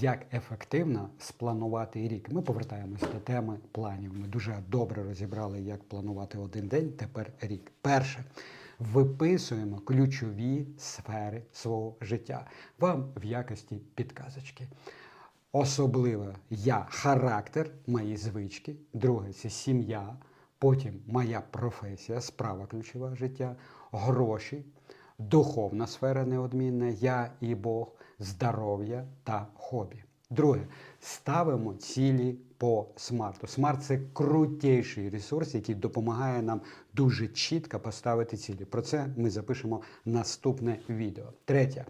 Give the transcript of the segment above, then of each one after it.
Як ефективно спланувати рік? Ми повертаємося до теми планів. Ми дуже добре розібрали, як планувати один день, тепер рік. Перше. Виписуємо ключові сфери свого життя. Вам в якості підказочки. Особливо я характер, мої звички. Друге це сім'я. Потім моя професія, справа ключова життя, гроші, духовна сфера неодмінна, я і Бог, здоров'я та хобі. Друге, ставимо цілі по смарту. Смарт це крутіший ресурс, який допомагає нам дуже чітко поставити цілі. Про це ми запишемо наступне відео. Третє.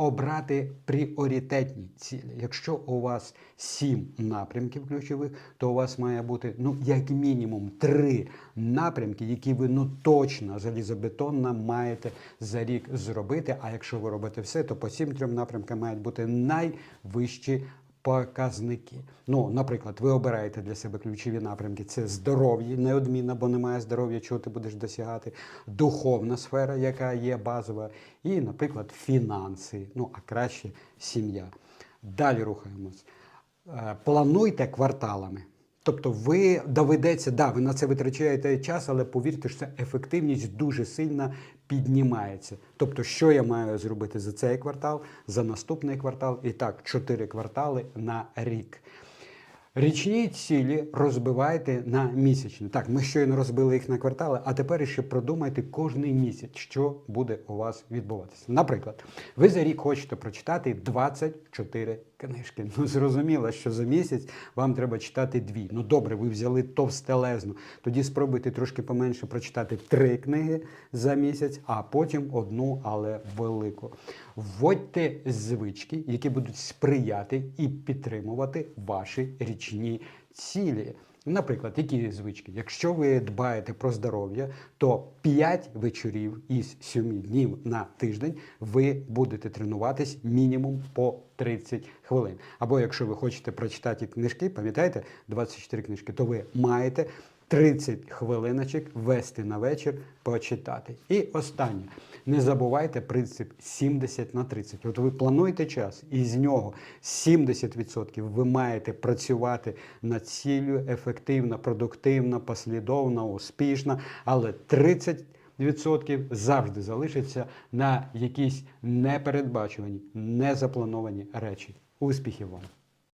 Обрати пріоритетні цілі. Якщо у вас сім напрямків ключових, то у вас має бути ну як мінімум три напрямки, які ви ну точно залізобетонно маєте за рік зробити. А якщо ви робите все, то по цим трьом напрямкам мають бути найвищі показники. Ну, наприклад, ви обираєте для себе ключові напрямки: це здоров'я, неодмінно, бо немає здоров'я, чого ти будеш досягати, духовна сфера, яка є базова, і, наприклад, фінанси, ну а краще сім'я. Далі рухаємось. Е, Плануйте кварталами. Тобто ви доведеться, да, ви на це витрачаєте час, але повірте, що ефективність дуже сильно піднімається. Тобто, що я маю зробити за цей квартал, за наступний квартал, і так, чотири квартали на рік. Річні цілі розбивайте на місячні. Так, ми щойно розбили їх на квартали, а тепер ще продумайте кожний місяць, що буде у вас відбуватися. Наприклад, ви за рік хочете прочитати 24 книжки. Ну, зрозуміло, що за місяць вам треба читати дві. Ну добре, ви взяли товстелезну. Тоді спробуйте трошки поменше прочитати три книги за місяць, а потім одну, але велику. Вводьте звички, які будуть сприяти і підтримувати ваші річні цілі. Наприклад, які звички? Якщо ви дбаєте про здоров'я, то 5 вечорів із 7 днів на тиждень ви будете тренуватись мінімум по 30 хвилин. Або якщо ви хочете прочитати книжки, пам'ятаєте, 24 книжки, то ви маєте 30 хвилиночок вести на вечір, почитати. І останнє. Не забувайте принцип 70 на 30. От ви плануєте час, і з нього 70% ви маєте працювати над ціллю ефективно, продуктивно, послідовно, успішно, але 30% Відсотків завжди залишиться на якісь непередбачувані, незаплановані речі. Успіхів вам!